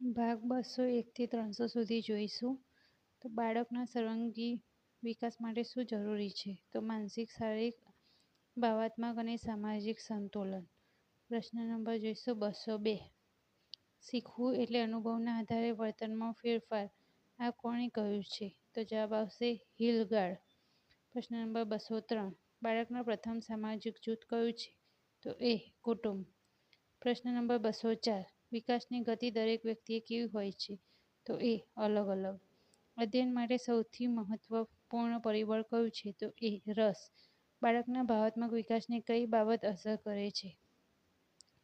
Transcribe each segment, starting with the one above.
ભાગ બસો એકથી ત્રણસો સુધી જોઈશું. તો બાળકના સર્વાંગી વિકાસ માટે શું જરૂરી છે? તો માનસિક, શારીરિક, ભાવાત્મક અને સામાજિક સંતુલન. પ્રશ્ન નંબર જોઈશું, બસો બે. શીખવું એટલે અનુભવના આધારે વર્તનમાં ફેરફાર. આ કોણે કહ્યું છે? તો જવાબ આવશે હિલગાર્ડ. પ્રશ્ન નંબર બસો ત્રણ. બાળકના પ્રથમ સામાજિક જૂથ કયું છે? તો એ કુટુંબ. પ્રશ્ન નંબર બસો ચાર. વિકાસની ગતિ દરેક વ્યક્તિએ કેવી હોય છે? તો એ અલગ અલગ. અધ્યયન માટે સૌથી મહત્વપૂર્ણ પરિબળ કયું છે? તો એ રસ. બાળકના ભાવાત્મક વિકાસને કઈ બાબત અસર કરે છે?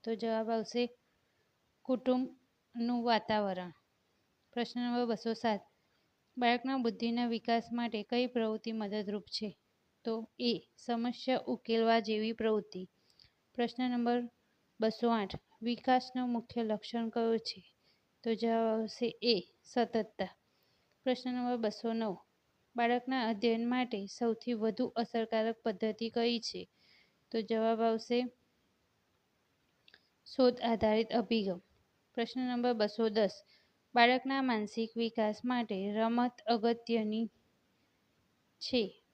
તો જવાબ આવશે કુટુંબનું વાતાવરણ. પ્રશ્ન નંબર બસો સાત. બાળકના બુદ્ધિના વિકાસ માટે કઈ પ્રવૃત્તિ મદદરૂપ છે? તો એ સમસ્યા ઉકેલવા જેવી પ્રવૃત્તિ. પ્રશ્ન નંબર બસો આઠ. વિકાસનું મુખ્ય લક્ષણ કયું છે? તો જવાબ આવશે એ, સતતતા. પ્રશ્ન નંબર બસો નવ. બાળકના અધ્યયન માટે સૌથી વધુ અસરકારક પદ્ધતિ કઈ છે? તો જવાબ આવશે શોધ આધારિત અભિગમ. પ્રશ્ન નંબર બસો દસ. બાળકના માનસિક વિકાસ માટે રમત અગત્યની છે.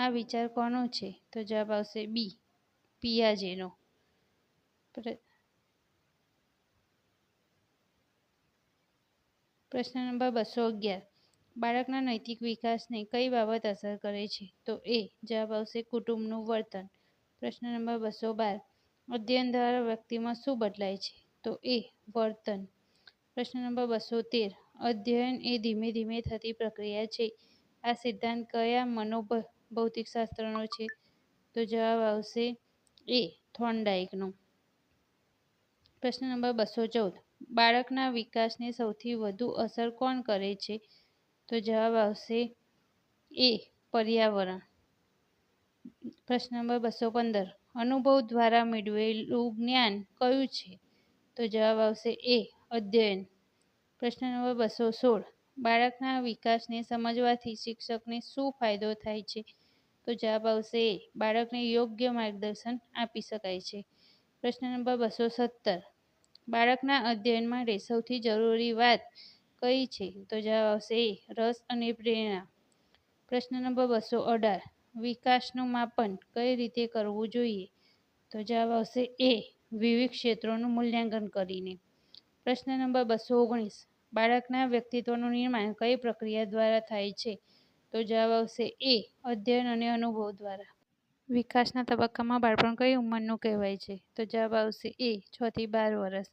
આ વિચાર કોનો છે? તો જવાબ આવશે બી પિયાજેનો. પ્રશ્ન નંબર બસો અગિયાર. બાળકના નૈતિક વિકાસને કઈ બાબત અસર કરે છે? તો એ જવાબ આવશે કુટુંબનું વર્તન. પ્રશ્ન નંબર બસો બાર. અધ્યયન દ્વારા વ્યક્તિમાં શું બદલાય છે? તો એ વર્તન. પ્રશ્ન નંબર બસો તેર. અધ્યયન એ ધીમે ધીમે થતી પ્રક્રિયા છે. આ સિદ્ધાંત કયા મનોભૌતિકશાસ્ત્રનો છે. તો જવાબ આવશે એ થોન્ડાઇકનો પ્રશ્ન નંબર બસો ચૌદ. બાળકના વિકાસને સૌથી વધુ અસર કોણ કરે છે? તો જવાબ આવશે એ, પર્યાવરણ. પ્રશ્ન નંબર બસો પંદર. અનુભવ દ્વારા મેળવેલું જ્ઞાન કયું છે? તો જવાબ આવશે એ, અધ્યયન. પ્રશ્ન નંબર બસો સોળ. બાળકના વિકાસને સમજવાથી શિક્ષકને શું ફાયદો થાય છે? તો જવાબ આવશે એ બાળકને યોગ્ય માર્ગદર્શન આપી શકાય છે. પ્રશ્ન નંબર બસો સત્તર. બાળકના અધ્યયન માટે સૌથી જરૂરી વાત કઈ છે? તો જવાબ આવશે, રસ અને પ્રેરણા. પ્રશ્ન નંબર બસો અઢાર. વિકાસનું માપન કઈ રીતે કરવું જોઈએ? તો જવાબ આવશે, એ, વિવિધ ક્ષેત્રોનું મૂલ્યાંકન કરીને. પ્રશ્ન નંબર બસો ઓગણીસ. બાળકના વ્યક્તિત્વનું નિર્માણ કઈ પ્રક્રિયા દ્વારા થાય છે? તો જવાબ આવશે એ, અધ્યયન અને અનુભવ દ્વારા. વિકાસના તબક્કામાં બાળપણ કઈ ઉંમરનું કહેવાય છે? તો જવાબ આવશે એ, છ થી બાર વર્ષ.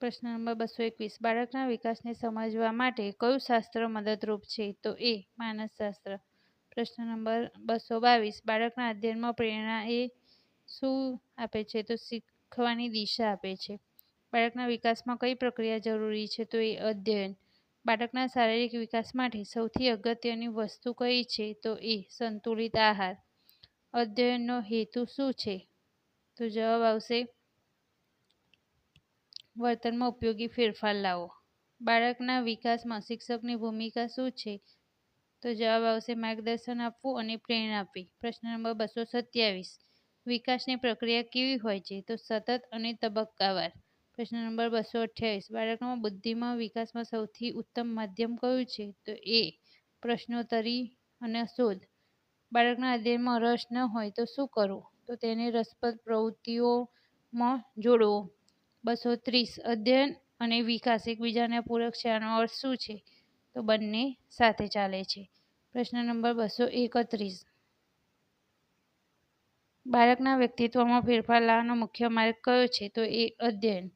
પ્રશ્ન નંબર બસો એકવીસ, બાળકના વિકાસને સમજવા માટે કયું શાસ્ત્ર મદદરૂપ છે? તો એ, માનસશાસ્ત્ર. પ્રશ્ન નંબર બસો બાવીસ, બાળકના અધ્યયનમાં પ્રેરણા એ શું આપે છે? તો શીખવાની દિશા આપે છે. બાળકના વિકાસમાં કઈ પ્રક્રિયા જરૂરી છે? તો એ અધ્યયન. બાળકના શારીરિક વિકાસ માટે સૌથી અગત્યની વસ્તુ કઈ છે? તો એ, સંતુલિત આહાર. અધ્યયનનો હેતુ શું છે? તો જવાબ આવશે, વર્તનમાં ઉપયોગી ફેરફાર લાવો. બાળકના વિકાસમાં શિક્ષકની ભૂમિકા શું છે? તો જવાબ આવશે, માર્ગદર્શન આપવું અને પ્રેરણા આપવી. પ્રશ્ન નંબર બસો સત્યાવીસ. વિકાસની પ્રક્રિયા કેવી હોય છે? તો સતત અને તબક્કાવાર. પ્રશ્ન નંબર બસો અઠ્યાવીસ. બાળકમાં બુદ્ધિમાં વિકાસમાં સૌથી ઉત્તમ માધ્યમ કયું છે? તો એ, પ્રશ્નોત્તરી અને શોધ. બાળકના અધ્યયનમાં રસ ન હોય તો શું કરવું? તો તેને રસપ્રદ પ્રવૃત્તિઓમાં જોડવો. બસો ત્રીસ, અધ્યયન અને વિકાસ એકબીજાને પૂરક છે આનો અર્થ શું છે? તો બંને સાથે ચાલે છે. પ્રશ્ન નંબર બસો એકત્રીસ. બાળકના વ્યક્તિત્વમાં ફેરફાર લાવવાનો મુખ્ય માર્ગ કયો છે? તો એ, અધ્યયન.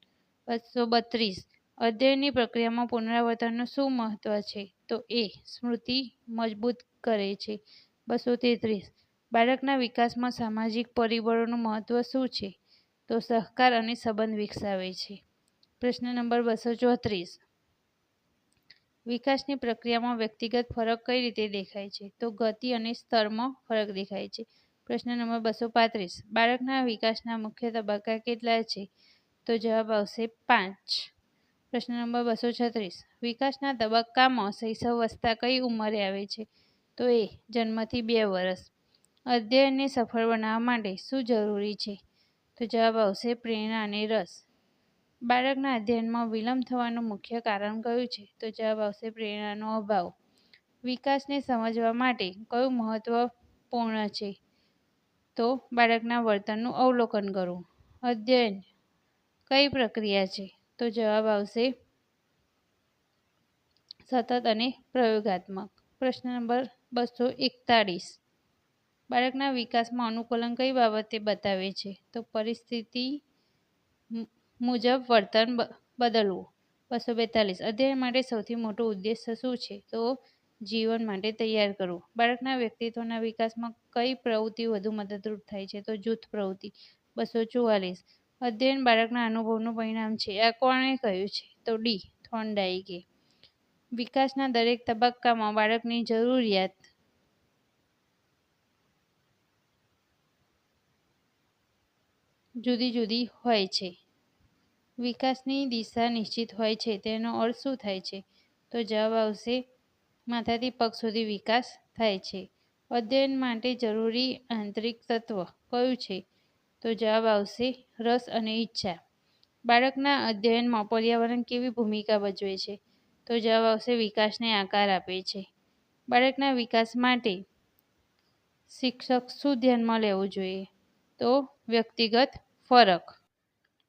બસો બત્રીસ. અધ્યયનની પ્રક્રિયામાં પુનરાવર્તનનું શું મહત્વ છે? તો એ, સ્મૃતિ મજબૂત કરે છે. બસો તેત્રીસ. બાળકના વિકાસમાં સામાજિક પરિબળોનું મહત્વ શું છે? તો સહકાર અને સંબંધ વિકસાવે છે. પ્રશ્ન નંબર બસો ચોત્રીસ. વિકાસની પ્રક્રિયામાં વ્યક્તિગત ફરક કઈ રીતે દેખાય છે? તો ગતિ અને સ્તરમાં ફરક દેખાય છે. પ્રશ્ન નંબર બસો પાંત્રીસ. બાળકના વિકાસના મુખ્ય તબક્કા કેટલા છે? તો જવાબ આવશે પાંચ. પ્રશ્ન નંબર બસો છત્રીસ. વિકાસના તબક્કામાં શૈશવાવસ્થા કઈ ઉંમરે આવે છે? તો એ જન્મથી બે વર્ષ અધ્યયનને સફળ બનાવવા માટે શું જરૂરી છે? તો જવાબ આવશે પ્રેરણા અને રસ. બાળકના અધ્યયનમાં વિલંબ થવાનું મુખ્ય કારણ કયું છે? તો જવાબ આવશે પ્રેરણાનો અભાવ. વિકાસને સમજવા માટે કયું મહત્વપૂર્ણ છે? તો બાળકના વર્તનનું અવલોકન કરવું. અધ્યયન કઈ પ્રક્રિયા છે? તો જવાબ આવશે સતત અને પ્રયોગાત્મક. પ્રશ્ન નંબર બસો એકતાળીસ. બાળકના વિકાસમાં અનુકૂલન કઈ બાબતે બતાવે છે? તો પરિસ્થિતિ મુજબ વર્તન બદલવું. બસો બેતાલીસ અધ્યયન માટે સૌથી મોટો ઉદ્દેશ શું છે? તો જીવન માટે તૈયાર કરવું. બાળકના વ્યક્તિત્વના વિકાસમાં કઈ પ્રવૃત્તિ વધુ મદદરૂપ થાય છે? તો જૂથ પ્રવૃત્તિ. બસો ચુવાલીસ અધ્યયન બાળકના અનુભવનું પરિણામ છે. આ કોણે કહ્યું છે? તો ડી થોર્નડાઈકે વિકાસના દરેક તબક્કામાં બાળકની જરૂરિયાત જુદી જુદી હોય છે. વિકાસની દિશા નિશ્ચિત હોય છે. તેનો અર્થ શું થાય છે? તો જવાબ આવશે, માથાથી પગ સુધી વિકાસ થાય છે. અધ્યયન માટે જરૂરી આંતરિક તત્વ કયું છે? તો જવાબ આવશે, રસ અને ઈચ્છા. બાળકના અધ્યયનમાં પર્યાવરણ કેવી ભૂમિકા ભજવે છે? તો જવાબ આવશે, વિકાસને આકાર આપે છે. બાળકના વિકાસ માટે શિક્ષક શું ધ્યાનમાં લેવું જોઈએ? તો વ્યક્તિગત ફરક.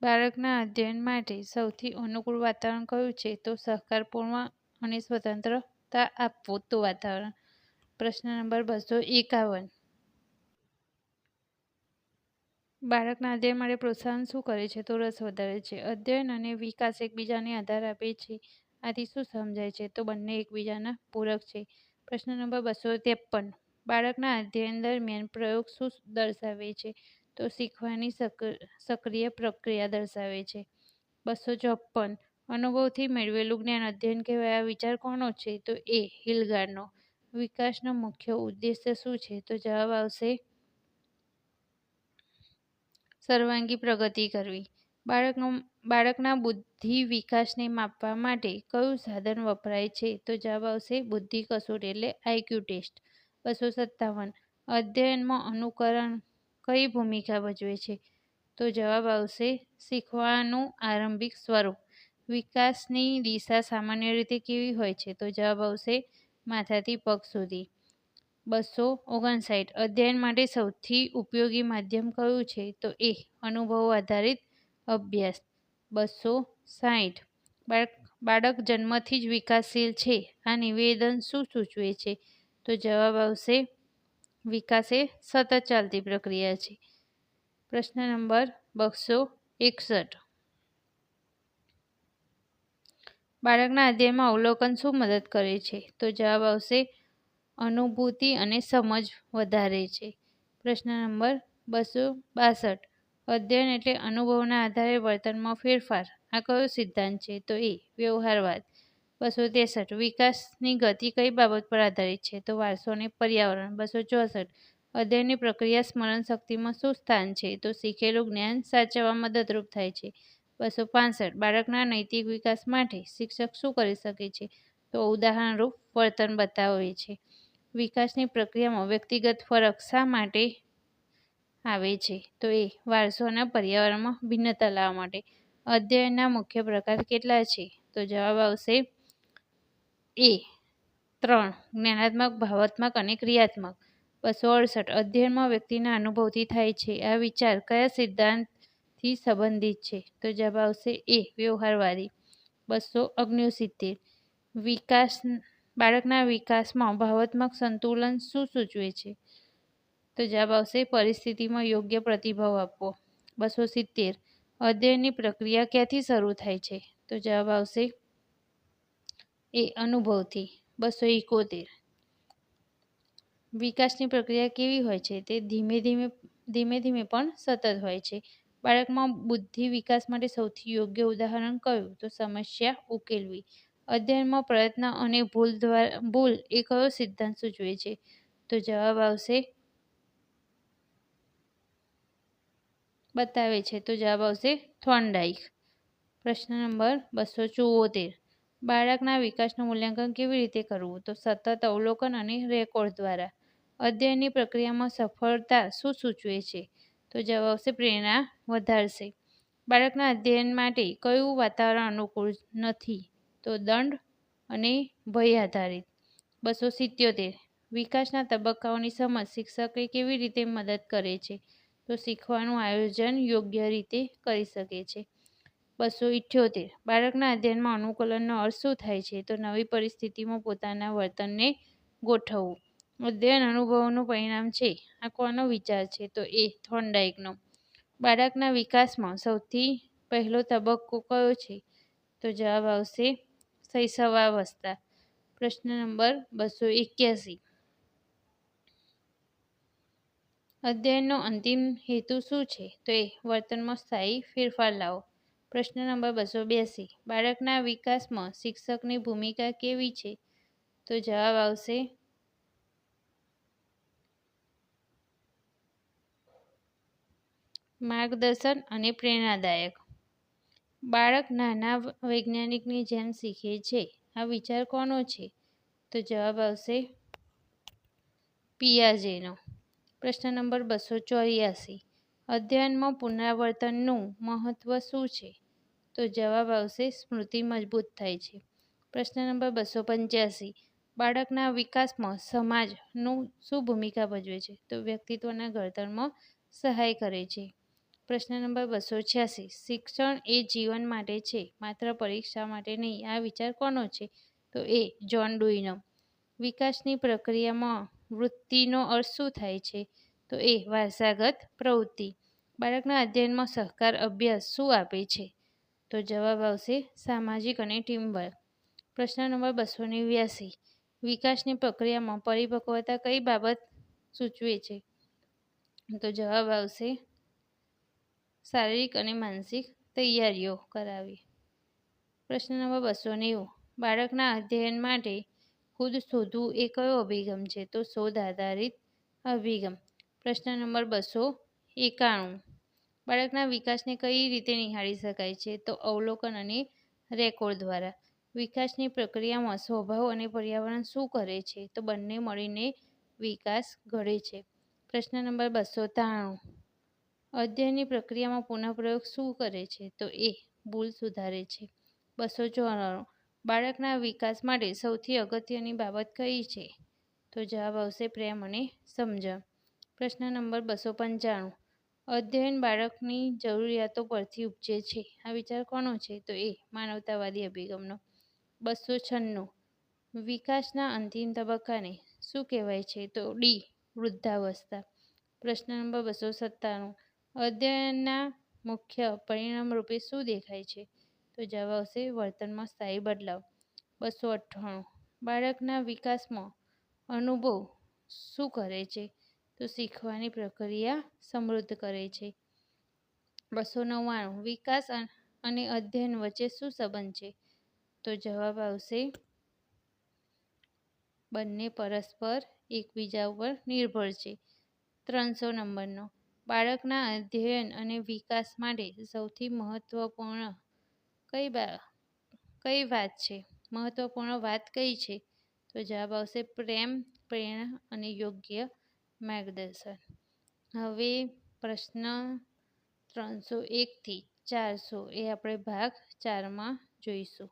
બાળકના અધ્યયન માટે સૌથી અનુકૂળ વાતાવરણ કયું છે? તો સહકારપૂર્ણ અને સ્વતંત્રતા આપતું વાતાવરણ. પ્રશ્ન નંબર બસો એકાવન. બાળકના અધ્યયન માટે પ્રોત્સાહન શું કરે છે? તો રસ વધારે છે. અધ્યયન અને વિકાસ એકબીજાને આધાર આપે છે. આથી શું સમજાય છે? તો બંને એકબીજાના પૂરક છે. પ્રશ્ન નંબર બસો ત્રેપન. બાળકના અધ્યયન દરમિયાન પ્રયોગ શું દર્શાવે છે? તો શીખવાની સક્રિય પ્રક્રિયા દર્શાવે છે. બસો ચોપન અનુભવથી મેળવેલું જ્ઞાન અધ્યયન કહેવાય. આ વિચાર કોનો છે? તો એ હિલગાર્ડનો વિકાસનો મુખ્ય ઉદ્દેશ્ય શું છે? તો જવાબ આવશે સર્વાંગી પ્રગતિ કરવી. બાળકનો, બાળકના બુદ્ધિ વિકાસને માપવા માટે કયું સાધન વપરાય છે તો જવાબ આવશે બુદ્ધિ કસોટી એટલે આઈક્યુ ટેસ્ટ. બસો સત્તાવન. અધ્યયનમાં અનુકરણ કઈ ભૂમિકા ભજવે છે? તો જવાબ આવશે શીખવાનું આરંભિક સ્વરૂપ. વિકાસની દિશા સામાન્ય રીતે કેવી હોય છે? તો જવાબ આવશે માથાથી પગ સુધી. બસો ઓગણસાઠ અધ્યયન માટે સૌથી ઉપયોગી માધ્યમ કયું છે? તો એ, અનુભવ આધારિત અભ્યાસ. બસો સાઠ બાળક બાળક જન્મથી જ વિકાસશીલ છે. આ નિવેદન શું સૂચવે છે? તો જવાબ આવશે, વિકાસ એ સતત ચાલતી પ્રક્રિયા છે. પ્રશ્ન નંબર બસો એકસઠ. બાળકના અધ્યયનમાં અવલોકન શું મદદ કરે છે? તો જવાબ આવશે અનુભૂતિ અને સમજ વધારે છે. પ્રશ્ન નંબર બસો બાસઠ. અધ્યયન એટલે અનુભવના આધારે વર્તનમાં ફેરફાર. આ કયો સિદ્ધાંત છે? તો એ, વ્યવહારવાદ. બસો ત્રેસઠ. વિકાસની ગતિ કઈ બાબત પર આધારિત છે? તો વારસો અને પર્યાવરણ. બસો ચોસઠ. અધ્યયનની પ્રક્રિયા સ્મરણ શક્તિમાં શું સ્થાન છે? તો શીખેલું જ્ઞાન સાચવવા મદદરૂપ થાય છે. બસો પાસઠ. બાળકના નૈતિક વિકાસ માટે શિક્ષક શું કરી શકે છે? તો ઉદાહરણરૂપ વર્તન બતાવે છે. વિકાસની પ્રક્રિયામાં વ્યક્તિગત ફરક શા માટે આવે છે? તો એ વારસો અને પર્યાવરણમાં ભિન્નતા લાવવા માટે. અધ્યયનના મુખ્ય પ્રકાર કેટલા છે? તો જવાબ આવશે એ ત્રણ, જ્ઞાનાત્મક, ભાવાત્મક અને ક્રિયાત્મક. બસો અડસઠ, અધ્યયનમાં વ્યક્તિના અનુભવથી થાય છે. આ વિચાર કયા સિદ્ધાંતથી સંબંધિત છે? તો જવાબ આવશે એ વ્યવહારવાદી. બસો ઓગણસિત્તેર, વિકાસ બાળકના વિકાસમાં ભાવાત્મક સંતુલન શું સૂચવે છે? તો જવાબ આવશે પરિસ્થિતિમાં યોગ્ય પ્રતિભાવ આપવો. બસો સિત્તેર. અધ્યયનની પ્રક્રિયા ક્યાંથી શરૂ થાય છે? તો જવાબ આવશે એ અનુભવથી. બસો એકોતેર. વિકાસની પ્રક્રિયા કેવી હોય છે? તે ધીમે ધીમે ધીમે ધીમે પણ સતત હોય છે. બાળકમાં બુદ્ધિ વિકાસ માટે સૌથી યોગ્ય ઉદાહરણ કયું? તો સમસ્યા ઉકેલવી. અધ્યયનમાં પ્રયત્ન અને ભૂલ દ્વારા, ભૂલ એ કયો સિદ્ધાંત સૂચવે છે? તો જવાબ આવશે બતાવે છે. તો જવાબ આવશે થોર્નડાઈક પ્રશ્ન નંબર બસો ચુમ્મોતેર બાળકના વિકાસનું મૂલ્યાંકન કેવી રીતે કરવું? તો સતત અવલોકન અને રેકોર્ડ દ્વારા. અધ્યયનની પ્રક્રિયામાં સફળતા શું સૂચવે છે? તો જવાબ આવશે પ્રેરણા વધારશે. બાળકના અધ્યયન માટે કયું વાતાવરણ અનુકૂળ નથી? તો દંડ અને ભય આધારિત. બસો સિત્યોતેર. વિકાસના તબક્કાઓની સમજ શિક્ષકે કેવી રીતે મદદ કરે છે? તો શીખવાનું આયોજન યોગ્ય રીતે કરી શકે છે. બસો ઇઠ્યોતેર. બાળકના અધ્યયનમાં અનુકૂલનનો અર્થ શું થાય છે? તો નવી પરિસ્થિતિમાં પોતાના વર્તનને ગોઠવવું. અધ્યયન અનુભવોનું પરિણામ છે. આ કોનો વિચાર છે? તો એ થોન્ડાઇકનો બાળકના વિકાસમાં સૌથી પહેલો તબક્કો કયો છે? તો જવાબ આવશે શૈશવાવસ્થા પ્રશ્ન નંબર બસો એક્યાસી. અધ્યયનનો અંતિમ હેતુ શું છે? તો એ, વર્તનમાં સ્થાયી ફેરફાર લાવો. પ્રશ્ન નંબર બસો બ્યાસી. બાળકના વિકાસમાં શિક્ષકની ભૂમિકા કેવી છે? તો જવાબ આવશે માર્ગદર્શન અને પ્રેરણાદાયક. બાળક નાના વૈજ્ઞાનિકની જેમ શીખે છે. આ વિચાર કોનો છે? તો જવાબ આવશે પિયાજેનો પ્રશ્ન નંબર બસો ચોર્યાસી. અધ્યયનમાં પુનરાવર્તનનું મહત્વ શું છે? તો જવાબ આવશે સ્મૃતિ મજબૂત થાય છે. પ્રશ્ન નંબર બસો પંચ્યાસી. બાળકના વિકાસમાં સમાજનું શું ભૂમિકા ભજવે છે? તો વ્યક્તિત્વના ઘડતરમાં સહાય કરે છે. પ્રશ્ન નંબર બસો છ્યાસી. શિક્ષણ એ જીવન માટે છે, માત્ર પરીક્ષા માટે નહીં. આ વિચાર કોનો છે? તો એ જોન ડુઈનો. વિકાસની પ્રક્રિયામાં વૃત્તિનો અર્થ શું થાય છે? તો એ વારસાગત પ્રવૃત્તિ. બાળકના અધ્યયનમાં સહકાર અભ્યાસ શું આપે છે? તો જવાબ આવશે સામાજિક અને ટીમવર્ક. પ્રશ્ન નંબર બસો નેવ્યાસી. વિકાસની પ્રક્રિયામાં પરિપક્વતા કઈ બાબત સૂચવે છે? તો જવાબ આવશે શારીરિક અને માનસિક તૈયારીઓ કરાવી. પ્રશ્ન નંબર બસો નેવું. બાળકના અધ્યયન માટે ખુદ શોધવું એ કયો અભિગમ છે? તો શોધ આધારિત અભિગમ. પ્રશ્ન નંબર બસો એકાણું. બાળકના વિકાસને કઈ રીતે નિહાળી શકાય છે? તો અવલોકન અને રેકોર્ડ દ્વારા. વિકાસની પ્રક્રિયામાં સ્વભાવ અને પર્યાવરણ શું કરે છે? તો બંને મળીને વિકાસ ઘડે છે. પ્રશ્ન નંબર બસો ત્રાણું. અધ્યયનની પ્રક્રિયામાં પુનઃપ્રયોગ શું કરે છે? તો એ, ભૂલ સુધારે છે. બસો ચોરાણું. બાળકના વિકાસ માટે સૌથી અગત્યની બાબત કઈ છે? તો જવાબ આવશે પ્રેમ અને સમજણ પ્રશ્ન નંબર બસો પંચાણું. અધ્યયન બાળકની જરૂરિયાતો પરથી ઉપજે છે. આ વિચાર કોનો છે? તો એ, માનવતાવાદી અભિગમનો. બસો છન્નું. વિકાસના અંતિમ તબક્કાને શું કહેવાય છે? તો ડી, વૃદ્ધાવસ્થા. પ્રશ્ન નંબર બસો સત્તાણું. અધ્યયનના મુખ્ય પરિણામ રૂપે શું દેખાય છે? તો જવાબ આવશે વર્તનમાં સ્થાયી બદલાવ. બસો અઠ્ઠાણું. બાળકના વિકાસમાં અનુભવ શું કરે છે? તો શીખવાની પ્રક્રિયા સમૃદ્ધ કરે છે. બસો નવ્વાણું. વિકાસ અને અધ્યયન વચ્ચે શું સંબંધ છે? તો જવાબ આવશે બંને પરસ્પર એકબીજા ઉપર નિર્ભર છે. ત્રણસો નંબરનો. બાળકના અધ્યયન અને વિકાસ માટે સૌથી મહત્વપૂર્ણ કઈ કઈ વાત છે? મહત્વપૂર્ણ વાત કઈ છે? તો જવાબ આવશે પ્રેમ, પ્રેરણા અને યોગ્ય માર્ગદર્શન. હવે પ્રશ્ન ત્રણસો એકથી ચારસો એ આપણે ભાગ ચારમાં જોઈશું.